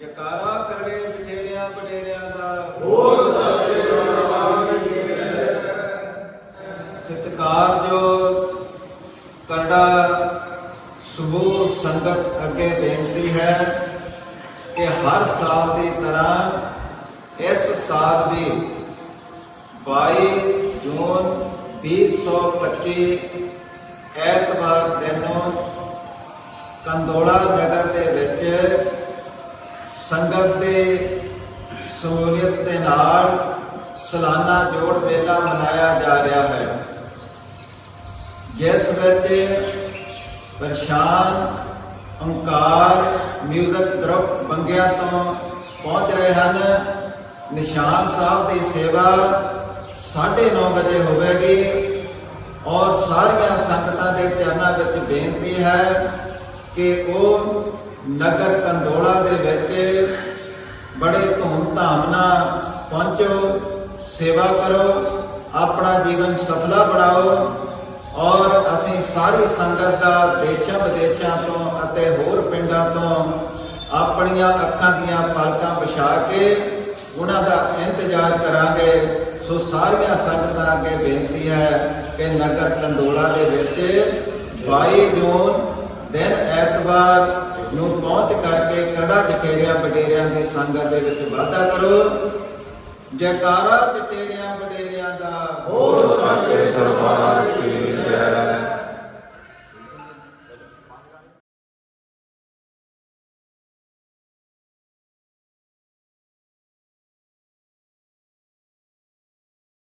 ਜਕਾਰਾ ਕਰਵੇ ਜਠੇਰਿਆਂ ਬਡੇਰਿਆਂ ਦਾ। ਸਤਿਕਾਰ ਜੋ ਕਰੜਾ ਸੁਬੋ ਸੰਗਤ ਅੱਗੇ ਬੇਨਤੀ ਹੈ ਕਿ ਹਰ ਸਾਲ ਦੀ ਤਰ੍ਹਾਂ ਇਸ ਸਾਲ ਵੀ 22 ਜੂਨ 2025 ਐਤਵਾਰ ਦਿਨ ਕੰਦੋਲਾ ਸੰਗਤ ਦੇ ਸਮੂਲੀਅਤ ਦੇ ਨਾਲ ਸਾਲਾਨਾ ਜੋੜ ਮੇਲਾ ਮਨਾਇਆ ਜਾ ਰਿਹਾ ਹੈ। ਜਿਸ ਵਿੱਚ ਪ੍ਰਸ਼ਾਨ ਓੰਕਾਰ ਮਿਊਜ਼ਿਕ ਗਰੁੱਪ ਬੰਗਿਆ ਤੋਂ ਪਹੁੰਚ ਰਹੇ ਹਨ। ਨਿਸ਼ਾਨ ਸਾਹਿਬ ਦੀ ਸੇਵਾ 9:30 ਵਜੇ ਹੋਵੇਗੀ ਔਰ ਸਾਰੀਆਂ ਸੰਗਤਾਂ ਦੇ ਚਰਨਾਂ ਵਿੱਚ ਬੇਨਤੀ ਹੈ ਕਿ ਉਹ ਨਗਰ ਕੰਦੋਲਾ ਦੇ ਵਿੱਚ ਬੜੇ ਧੂਮ-ਧਾਮ ਨਾਲ ਪਹੁੰਚੋ, ਸੇਵਾ ਕਰੋ, ਆਪਣਾ ਜੀਵਨ ਸਫਲਾ ਬਣਾਓ ਔਰ ਅਸੀਂ ਸਾਰੀ ਸੰਗਤ ਦਾ ਦੇਸ਼ਾਂ ਵਿਦੇਸ਼ਾਂ ਤੋਂ ਅਤੇ ਹੋਰ ਪਿੰਡਾਂ ਤੋਂ ਆਪਣੀਆਂ ਅੱਖਾਂ ਦੀਆਂ ਪਲਕਾਂ ਵਿਛਾ ਕੇ ਉਹਨਾਂ ਦਾ ਇੰਤਜ਼ਾਰ ਕਰਾਂਗੇ। ਸੋ ਸਾਰੀਆਂ ਸੰਗਤਾਂ ਅੱਗੇ ਬੇਨਤੀ ਹੈ ਕਿ ਨਗਰ ਕੰਦੋਲਾ ਦੇ ਵਿੱਚ 22 ਜੂਨ, ਦਿਨ ਐਤਵਾਰ ਨੂੰ ਪਹੁੰਚ ਕਰਕੇ ਕੜਾ ਜਟੇਰਿਆਂ ਵਡੇਰਿਆਂ ਦੀ ਸੰਗਤ ਦੇ ਵਿੱਚ ਵਾਧਾ ਕਰੋ। ਜੈਕਾਰਾ ਜਟੇਰਿਆਂ ਬਡੇਰਿਆਂ ਦਾ ਹੋਰ